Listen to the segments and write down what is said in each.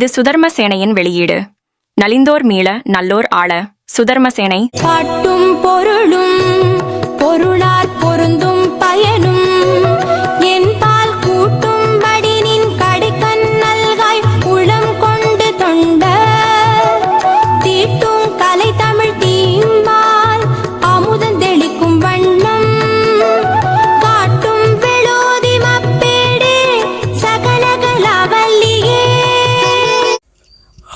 இது சுதர்மசேனையின் வெளியீடு. நலிந்தோர் மீள நல்லோர் ஆள சுதர்மசேனை பாட்டும் பொருளும் பொருளா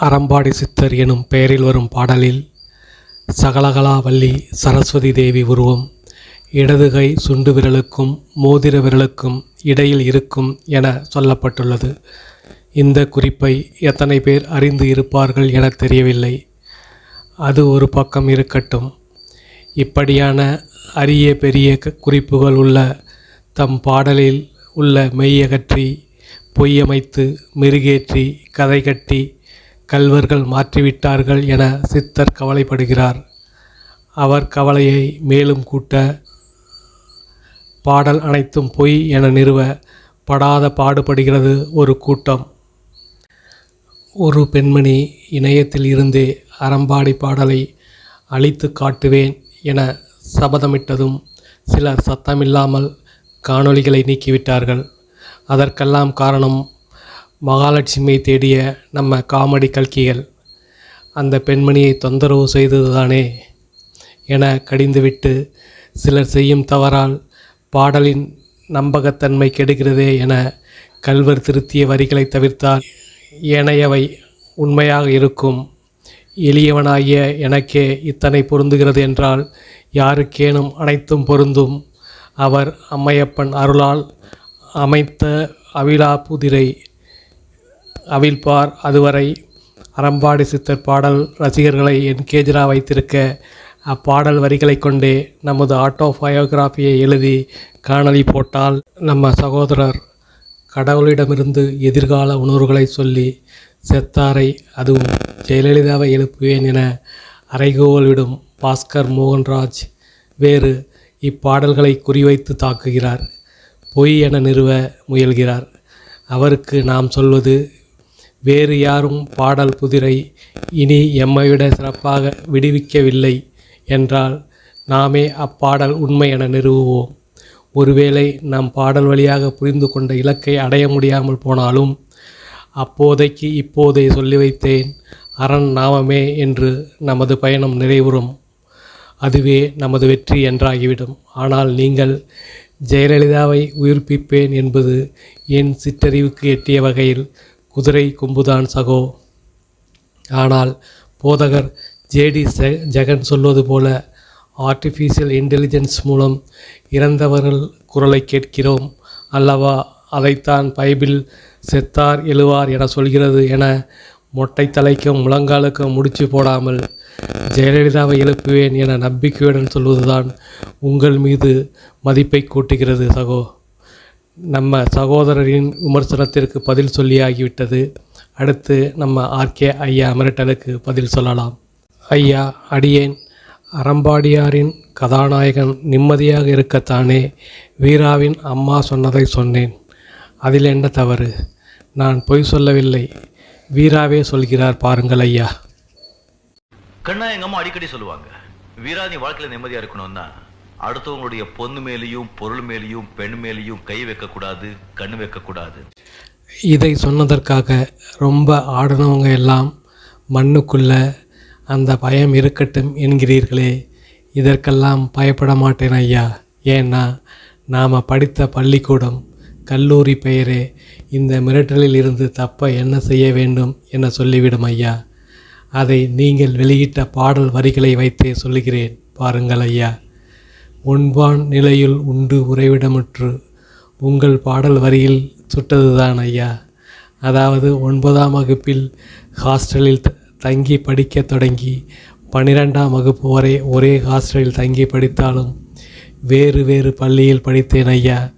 அறம்பாடி சித்தர் எனும் பெயரில் வரும் பாடலில் சகலகலாவல்லி சரஸ்வதி தேவி உருவம் இடது கை சுண்டு விரலுக்கும் மோதிர விரலுக்கும் இடையில் இருக்கும் என சொல்லப்பட்டுள்ளது. இந்த குறிப்பை எத்தனை பேர் அறிந்து இருப்பார்கள் என தெரியவில்லை. அது ஒரு பக்கம் இருக்கட்டும். இப்படியான அரிய பெரிய க- குறிப்புகள் உள்ள தம் பாடலில் உள்ள மெய்யகற்றி பொய்யமைத்து மெருகேற்றி கதை கட்டி கல்வர்கள் மாற்றிவிட்டார்கள் என சித்தர் கவலைப்படுகிறார். அவர் கவலையை மேலும் கூட்ட பாடல் அனைத்தும் பொய் என நிறுவ படாத பாடுபடுகிறது ஒரு கூட்டம். ஒரு பெண்மணி இணையத்தில் இருந்தே அறம்பாடி பாடலை அழித்து காட்டுவேன் என சபதமிட்டதும் சிலர் சத்தமில்லாமல் காணொளிகளை நீக்கிவிட்டார்கள். அதற்கெல்லாம் காரணம் மகாலட்சுமியை தேடிய நம்ம காமெடி கல்கிகள் அந்த பெண்மணியை தொந்தரவு செய்ததுதானே என கடிந்துவிட்டு சிலர் செய்யும் தவறால் பாடலின் நம்பகத்தன்மை கெடுகிறதே என கல்வர் திருத்திய வரிகளை தவிர்த்தால் ஏனையவை உண்மையாக இருக்கும். எளியவனாகிய எனக்கே இத்தனை பொருந்துகிறது என்றால் யாருக்கேனும் அனைத்தும் பொருந்தும். அவர் அம்மையப்பன் அருளால் அமைத்த அவிழா புதிரை அவிழ்ப்பார் அதுவரை அறம்பாடி சித்தர் பாடல் ரசிகர்களை என்கேஜராக வைத்திருக்க அப்பாடல் வரிகளை கொண்டே நமது ஆட்டோ பயோகிராஃபியை எழுதி காணொளி போட்டால் நம்ம சகோதரர் கடவுளிடமிருந்து எதிர்கால உணர்வுகளை சொல்லி செத்தாரை அதுவும் ஜெயலலிதாவை எழுப்புவேன் என அறைகோவல் விடும் பாஸ்கர் மோகன்ராஜ் வேறு இப்பாடல்களை குறிவைத்து தாக்குகிறார் பொய் என நிறுவ முயல்கிறார். அவருக்கு நாம் சொல்வது வேறு யாரும் பாடல் புதிரை இனி எம்மைவிட சிறப்பாக விடுவிக்கவில்லை என்றால் நாமே அப்பாடல் உண்மை என நிறுவுவோம். ஒருவேளை நாம் பாடல் வழியாக புரிந்து கொண்ட இலக்கை அடைய முடியாமல் போனாலும் அப்போதைக்கு இப்போதை சொல்லி வைத்தேன் அரண் நாமமே என்று நமது பயணம் நிறைவுறும். அதுவே நமது வெற்றி என்றாகிவிடும். ஆனால் நீங்கள் ஜெயலலிதாவை உயிர்ப்பிப்பேன் என்பது என் சிற்றறிவுக்கு எட்டிய வகையில் குதிரை கும்புதான் சகோ. ஆனால் போதகர் ஜேடி ஜெகன் சொல்வது போல ஆர்டிஃபிஷியல் இன்டெலிஜென்ஸ் மூலம் இறந்தவர்கள் குரலை கேட்கிறோம். அல்லவா அதைத்தான் பைபிள் செத்தார் எழுவார் என சொல்கிறது என மொட்டை தலைக்கும் முழங்காலுக்கும் முடிச்சு போடாமல் ஜெயலலிதாவை எழுப்புவேன் என நம்பிக்கையுடன் சொல்வதுதான் உங்கள் மீது மதிப்பை கூட்டுகிறது சகோ. நம்ம சகோதரரின் விமர்சனத்திற்கு பதில் சொல்லியாகிவிட்டது. அடுத்து நம்ம ஆர்கே ஐயா மிரட்டலுக்கு பதில் சொல்லலாம். ஐயா அடியேன். அறம்பாடியாரின் கதாநாயகன் நிம்மதியாக இருக்கத்தானே? வீராவின் அம்மா சொன்னதை சொன்னேன். அதில் என்ன தவறு? நான் பொய் சொல்லவில்லை. வீராவே சொல்கிறார் பாருங்கள் ஐயா. கண்ணா எங்கள் அம்மா அடிக்கடி சொல்லுவாங்க. வீரா நீ வாழ்க்கையில் நிம்மதியாக இருக்கணும்னா அடுத்தவங்களுடைய பொண்ணு மேலேயும் பொருள் மேலேயும் பெண் மேலேயும் கை வைக்கக்கூடாது கண் வைக்கக்கூடாது. இதை சொன்னதற்காக ரொம்ப ஆடினவங்க எல்லாம் மண்ணுக்குள்ள அந்த பயம் இருக்கட்டும் என்கிறீர்களே இதற்கெல்லாம் பயப்பட மாட்டேன் ஐயா. ஏன்னா நாம் படித்த பள்ளிக்கூடம் கல்லூரி பெயரே இந்த மிரட்டலில் இருந்து தப்ப என்ன செய்ய வேண்டும் என சொல்லிவிடும் ஐயா. அதை நீங்கள் வெளியிட்ட பாடல் வரிகளை வைத்தே சொல்லுகிறேன் பாருங்கள் ஐயா. ஒன்பான் நிலையில் உண்டு உறைவிடமுற்று. உங்கள் பாடல் வரியில் சுட்டதுதான் ஐயா. அதாவது ஒன்பதாம் வகுப்பில் ஹாஸ்டலில் த- தங்கி படிக்கத் தொடங்கி பன்னிரெண்டாம் வகுப்பு வரை ஒரே ஹாஸ்டலில் தங்கி படித்தாலும் வேறு வேறு பள்ளியில் படித்தேன் ஐயா.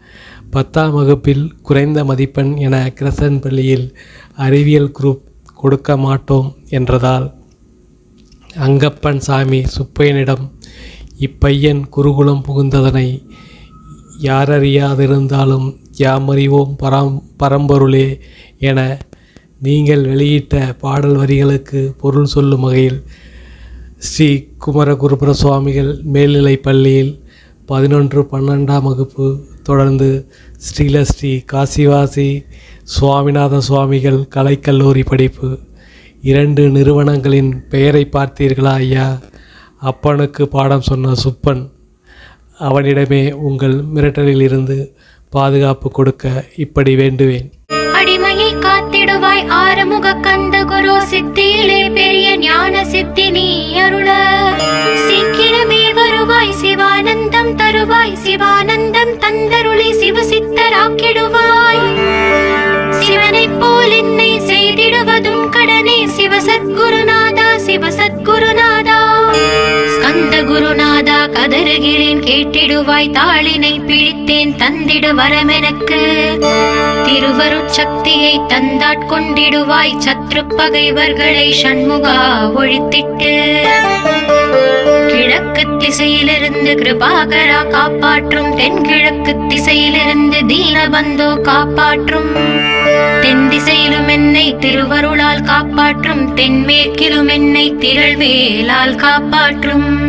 பத்தாம் வகுப்பில் குறைந்த மதிப்பெண் என கிரசன் பள்ளியில் அறிவியல் குரூப் கொடுக்க மாட்டோம் என்றதால் அங்கப்பன் சாமி சுப்பையனிடம் இப்பையன் குருகுலம் புகுந்ததனை யாரறியாதிருந்தாலும் யாமறிவோம் பரம் பரம்பொருளே என நீங்கள் வெளியிட்ட பாடல் வரிகளுக்கு பொருள் சொல்லும் வகையில் ஸ்ரீ குமரகுருபுர சுவாமிகள் மேல்நிலைப் பள்ளியில் பதினொன்று பன்னெண்டாம் வகுப்பு தொடர்ந்து ஸ்ரீலஸ்ரீ காசிவாசி சுவாமிநாத சுவாமிகள் கலைக்கல்லூரி படிப்பு இரண்டு நிறுவனங்களின் பெயரை பார்த்தீர்களா ஐயா? அப்பனுக்கு பாடம் சொன்ன சுப்பன் அவனிடமே உங்கள் மிரட்டலில் இருந்து பாதுகாப்பு கொடுக்க இப்படி வேண்டுவேன். அடிமையை காத்திடுவாய் ஆறுமுக கந்த குரு சித்தியிலே பெரிய ஞான சித்தி நீ அருள. சீக்கிரமே வருவாய் சிவானந்தம் தருவாய் சிவானந்தம் தந்தருளி சிவசித்தராக்கிடுவாய். சிவனைப் போல் என்னை செய்திடுவதும் கடனே சிவசத்குருநாதா சிவசத்குருநாதா. சத்குருநாதா குருநாதா கதறுகிறேன் கேட்டிடுவாய் தாளினை பிடித்தேன் தந்திடு வரமெனக்கு. திருவருட்சக்தியை தந்தாட்கொண்டிடுவாய் சத்ரு பகைவர்களை சண்முகா ஒழித்திட்டு. திசையிலிருந்து கிருபாகரா காப்பாற்றும். தென்கிழக்கு திசையிலிருந்து தீனபந்தோ காப்பாற்றும். தென் திசையிலும் என்னை திருவருளால் காப்பாற்றும். தென்மேற்கிலும் என்னை திரள்வேலால் காப்பாற்றும்.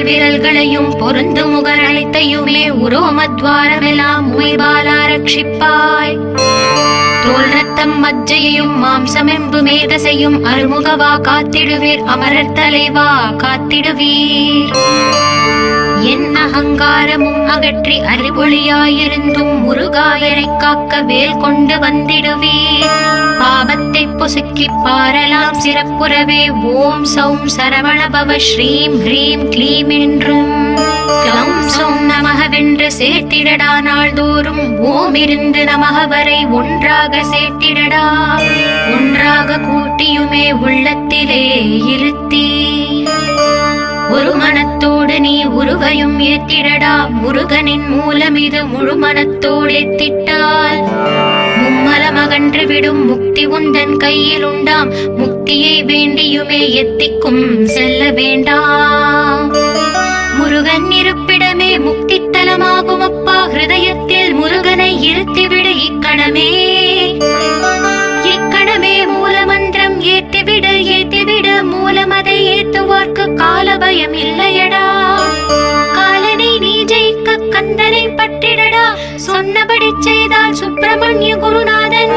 கால் விரல்களையும் பொருந்து முகர் அனைத்தையுமே உரோமத்வாரமெல்லாம் உமைபாலா ரட்சிப்பாய். தோல் ரத்தம் மஜ்ஜையையும் மாம்சமெம்பு மேதசையும் அருமுகவா காத்திடுவீர் அமரர் தலைவா காத்திடுவீர். என் அகங்காரமும் அகற்றி அறிவொளியாயிருந்தும் முருகாயனை காக்க வேல் கொண்டு வந்திடுவீர் பாவத்தை பொசுக்கி பாரலாம் சிறப்புறவே. ஓம் சௌம் சரவணபவ ஸ்ரீம் ஹ்ரீம் க்ளீம் என்றும். க்ளௌம் சௌம் நமகவென்று சேர்த்திடடா நாள்தோறும். ஓம் இருந்து நமக வரை ஒன்றாக சேர்த்திடடா. ஒன்றாக கூட்டியுமே உள்ளத்திலே இருத்தி ஒரு மனத்தோடு நீ உருவையும் ஏத்திடடா. முருகனின் மூலம் இது முழு மனத்தோடு ஏத்திட்டால். மும்மலம் அகன்று விடும் முக்தி உந்தன் கையில் உண்டாம். முக்தியை வேண்டியுமே எத்திக்கும் செல்ல வேண்டாம். முருகன் இருப்பிடமே முக்தி தலமாகும் அப்பா. ஹிருதயத்தில் முருகனை இருத்திவிடு இக்கணமே. இக்கணமே மூலம் செய்தால் சுப்பிரமணிய குருநாதன்.